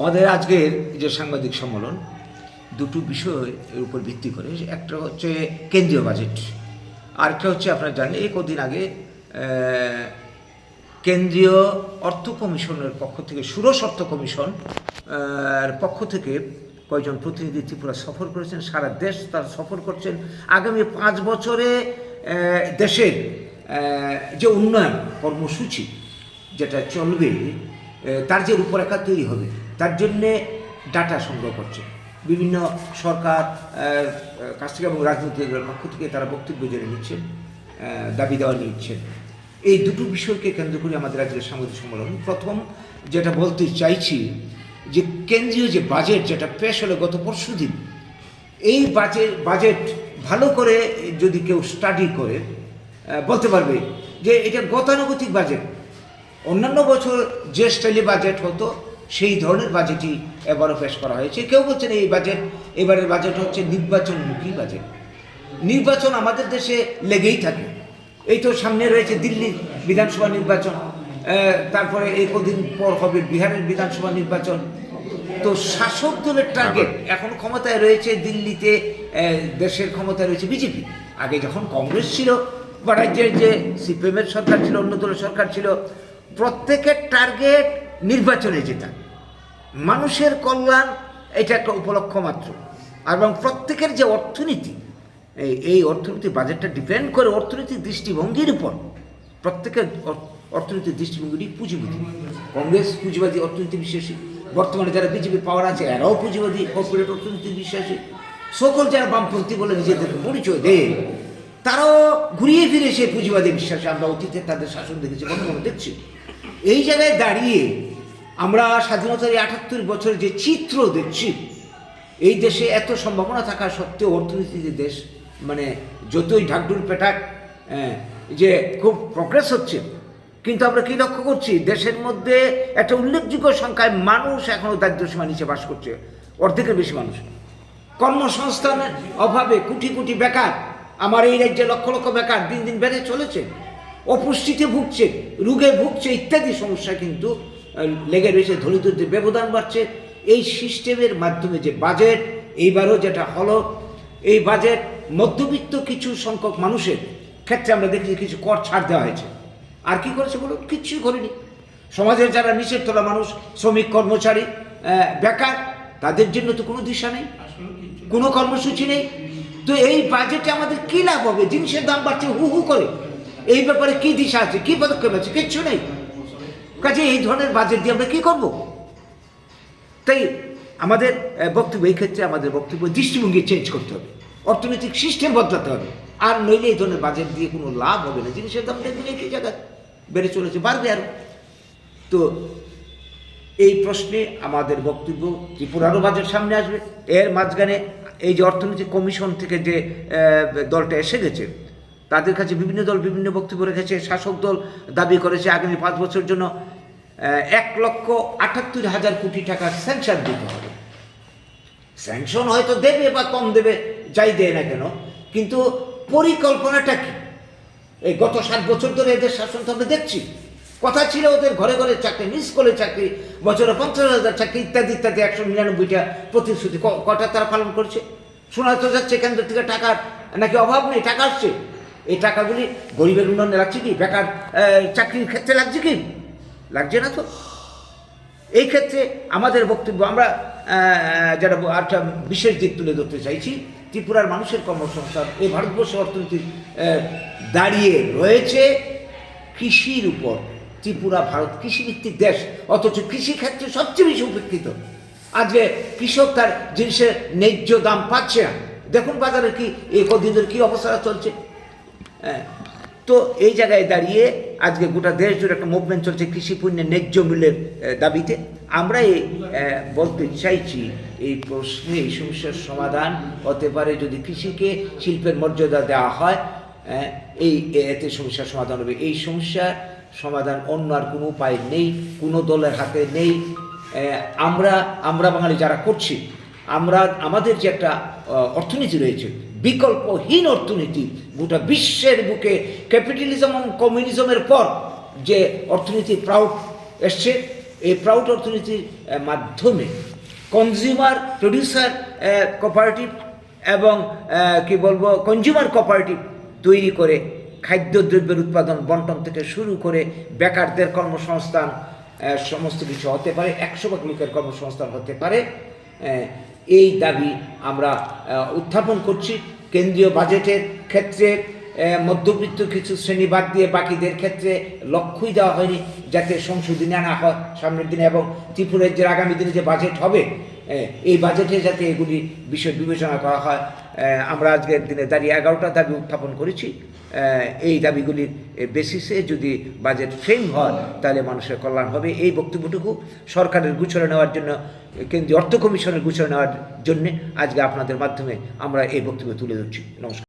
আমাদের আজকের যে সাংবাদিক সম্মেলন, দুটো বিষয়ের উপর ভিত্তি করে। একটা হচ্ছে কেন্দ্রীয় বাজেট, আরেকটা হচ্ছে আপনারা জানেন এই কদিন আগে কেন্দ্রীয় অর্থ কমিশনের পক্ষ থেকে ষোড়শ অর্থ কমিশন পক্ষ থেকে কয়েকজন প্রতিনিধি ত্রিপুরা সফর করেছেন, সারা দেশ তার সফর করছেন। আগামী পাঁচ বছরে দেশের যে উন্নয়ন কর্মসূচি যেটা চলবে তার যে রূপরেখা তৈরি হবে, তার জন্যে ডাটা সংগ্রহ করছে। বিভিন্ন সরকার কাছ থেকে এবং রাজনৈতিক দলের পক্ষ থেকে তারা বক্তব্য জেনে নিচ্ছেন দাবি দেওয়া নিচ্ছেন এই দুটো বিষয়কে কেন্দ্র করে আমাদের রাজ্যের সাংবাদিক সম্মেলন। প্রথম যেটা বলতে চাইছি, যে কেন্দ্রীয় যে বাজেট যেটা পেশ হলো গত পরশু দিন, এই বাজেট বাজেট ভালো করে যদি কেউ স্টাডি করে বলতে পারবে যে এটা গতানুগতিক বাজেট অন্যান্য বছর যে স্টাইলে বাজেট হতো সেই ধরনের বাজেটই এবারও পেশ করা হয়েছে। কেউ বলছেন এই বাজেট এবারের বাজেট হচ্ছে নির্বাচনমুখী বাজেট নির্বাচন আমাদের দেশে লেগেই থাকে। এই তো সামনে রয়েছে দিল্লির বিধানসভা নির্বাচন তারপরে এই কদিন পর হবে বিহারের বিধানসভা নির্বাচন। তো শাসক দলের টার্গেট এখন ক্ষমতায় রয়েছে দিল্লিতে দেশের ক্ষমতায় রয়েছে বিজেপি। আগে যখন কংগ্রেস ছিল বা রাজ্যের যে সিপিএমের সরকার ছিল অন্য দলের সরকার ছিল প্রত্যেকের টার্গেট নির্বাচনে জেতা মানুষের কল্যাণ, এটা একটা উপলক্ষ মাত্র। এবং প্রত্যেকের যে অর্থনীতি, এই অর্থনীতি বাজেটটা ডিপেন্ড করে অর্থনৈতিক দৃষ্টিভঙ্গির উপর। প্রত্যেকের অর- অর্থনৈতিক দৃষ্টিভঙ্গিটি পুঁজিবাদী। কংগ্রেস পুঁজিবাদী অর্থনীতি বিশ্বাসী। বর্তমানে যারা বিজেপি পাওয়ার আছে, এরাও পুঁজিবাদী। কর্পোরেট অর্থনীতি বিশ্বাসী। সকল যারা বামপন্থী বলে নিজেদেরকে পরিচয় দেয় তারাও ঘুরিয়ে ফিরে সে পুঁজিবাদী বিশ্বাসে আমরা অতীতে তাদের শাসন দেখেছি বর্তমানে দেখছি। এই জায়গায় দাঁড়িয়ে আমরা স্বাধীনতার আটাত্তর বছরের যে চিত্র দেখছি এই দেশে এত সম্ভাবনা থাকা সত্ত্বেও অর্থনীতি যে দেশ মানে যতই ঢাকঢুল পেটাক হ্যাঁ, যে খুব প্রগ্রেস হচ্ছে। কিন্তু আমরা কি লক্ষ্য করছি? দেশের মধ্যে একটা উল্লেখযোগ্য সংখ্যায় মানুষ এখনও দারিদ্র সীমা নিচে বাস করছে অর্ধেকের বেশি মানুষ। কর্মসংস্থানের অভাবে কোটি কোটি বেকার আমার এই রাজ্যে লক্ষ লক্ষ বেকার দিন দিন বেড়ে চলেছে অপুষ্টিতে ভুগছে রোগে ভুগছে ইত্যাদি সমস্যা কিন্তু লেগে রয়েছে দরিদ্রদের ব্যবধান বাড়ছে। এই সিস্টেমের মাধ্যমে যে বাজেট এইবারও যেটা হলো এই বাজেট মধ্যবিত্ত কিছু সংখ্যক মানুষের ক্ষেত্রে আমরা দেখেছি কিছু কর ছাড় দেওয়া হয়েছে। আর কি করেছে বলো কিচ্ছুই করেনি। সমাজের যারা নিচের তোলা মানুষ শ্রমিক কর্মচারী বেকার তাদের জন্য তো কোনো দিশা নেই। কোনো কর্মসূচি নেই। তো এই বাজেটে আমাদের কি লাভ হবে? জিনিসের দাম বাড়ছে, হু হু করে। এই ব্যাপারে কি দিশা আছে, কি পদক্ষেপ আছে, কিচ্ছু নেই। কাজে এই ধরনের বাজেট দিয়ে আমরা কি করব? তাই আমাদের বক্তব্য এই ক্ষেত্রে আমাদের বক্তব্য, দৃষ্টিভঙ্গি চেঞ্জ করতে হবে। অর্থনৈতিক সিস্টেম বদলাতে হবে। আর নইলে এই ধরনের বাজেট দিয়ে কোনো লাভ হবে না। জিনিসের দাম দেখবেন একই জায়গায় বেড়ে চলেছে, বাড়বে আরও। তো এই প্রশ্নে আমাদের বক্তব্য, ত্রিপুরারও বাজেট সামনে আসবে। এর মাঝখানে এই যে অর্থনৈতিক কমিশন থেকে যে দলটা এসে গেছে, তাদের কাছে বিভিন্ন দল বিভিন্ন বক্তব্য রেখেছে, শাসক দল দাবি করেছে আগামী পাঁচ বছর জন্য এক লক্ষ আটাত্তর হাজার কোটি টাকা স্যাংশন দিতে হবে। স্যাংশন হয়তো দেবে বা কম দেবে, যাই দেয় না কেন, কিন্তু পরিকল্পনাটা কি? এই গত সাত বছর ধরে এদের শাসন তো আমরা দেখছি। কথা ছিল ওদের ঘরে ঘরে চাকরি মিস করে চাকরি, বছরে পঞ্চাশ হাজার চাকরি, ইত্যাদি ইত্যাদি, একশো নিরানব্বইটা প্রতিশ্রুতি। কটা তারা পালন করছে? শোনা তো যাচ্ছে কেন্দ্র থেকে টাকার নাকি অভাব নেই, টাকা আসছে। এই টাকাগুলি গরিবের উন্নয়নে লাগছে কি? বেকার চাকরির ক্ষেত্রে লাগছে কি? লাগছে না তো। এই ক্ষেত্রে আমাদের বক্তব্য, আমরা যেটা একটা বিশেষ দিক তুলে ধরতে চাইছি, ত্রিপুরার মানুষের কর্মসংস্থান, এই ভারতবর্ষের অর্থনীতি দাঁড়িয়ে রয়েছে কৃষির উপর। ত্রিপুরা ভারত কৃষিভিত্তিক দেশ অথচ কৃষিক্ষেত্রে সবচেয়ে বেশি উপেক্ষিত আজকে কৃষক তার জিনিসের ন্যায্য দাম পাচ্ছে না। দেখুন বাজারে কি এই কদিন ধরে কী অবস্থা চলছে। হ্যাঁ, তো এই জায়গায় দাঁড়িয়ে আজকে গোটা দেশ জুড়ে একটা মুভমেন্ট চলছে কৃষি পণ্যের ন্যায্য মূল্যের দাবিতে। আমরা এই বলতে চাইছি এই প্রশ্নে এই সমস্যার সমাধান হতে পারে যদি কৃষিকে শিল্পের মর্যাদা দেওয়া হয়। আহ, এই এতে সমস্যার সমাধান হবে। এই সমস্যার সমাধান অন্য আর কোনো উপায় নেই, কোনো দলের হাতে নেই। আমরা আমরা বাঙালি যারা করছি, আমরা, আমাদের যে একটা অর্থনীতি রয়েছে, বিকল্পহীন অর্থনীতি, গোটা বিশ্বের বুকে ক্যাপিটালিজম এবং কমিউনিজমের পর যে অর্থনীতি প্রাউড এসছে, এই প্রাউড অর্থনীতির মাধ্যমে কনজিউমার প্রডিউসার কোপারেটিভ এবং কি বলব কনজিউমার কোপারেটিভ তৈরি করে খাদ্যদ্রব্যের উৎপাদন বন্টন থেকে শুরু করে বেকারদের কর্মসংস্থান সমস্ত কিছু হতে পারে, একশো ভাগ লোকের কর্মসংস্থান হতে পারে। এই দাবি আমরা উত্থাপন করছি। কেন্দ্রীয় বাজেটের ক্ষেত্রে মধ্যবিত্ত কিছু শ্রেণি বাদ দিয়ে বাকিদের ক্ষেত্রে লক্ষ্যই দেওয়া হয়নি যাতে সংশোধনী আনা হয় সামনের দিনে এবং ত্রিপুরার যে আগামী দিনে যে বাজেট হবে এই বাজেটে যাতে এগুলি বিষয় বিবেচনা করা হয়। আমরা আজকের দিনে দাঁড়িয়ে এগারোটা দাবি উত্থাপন করেছি। এই দাবিগুলির বেসিসে যদি বাজেট ফ্রেম হয়, তাহলে মানুষের কল্যাণ হবে। এই বক্তব্যটুকু সরকারের গুছলে নেওয়ার জন্য, কেন্দ্রীয় অর্থ কমিশনের গুছলে নেওয়ার জন্যে আজকে আপনাদের মাধ্যমে আমরা এই বক্তব্য তুলে ধরছি। নমস্কার।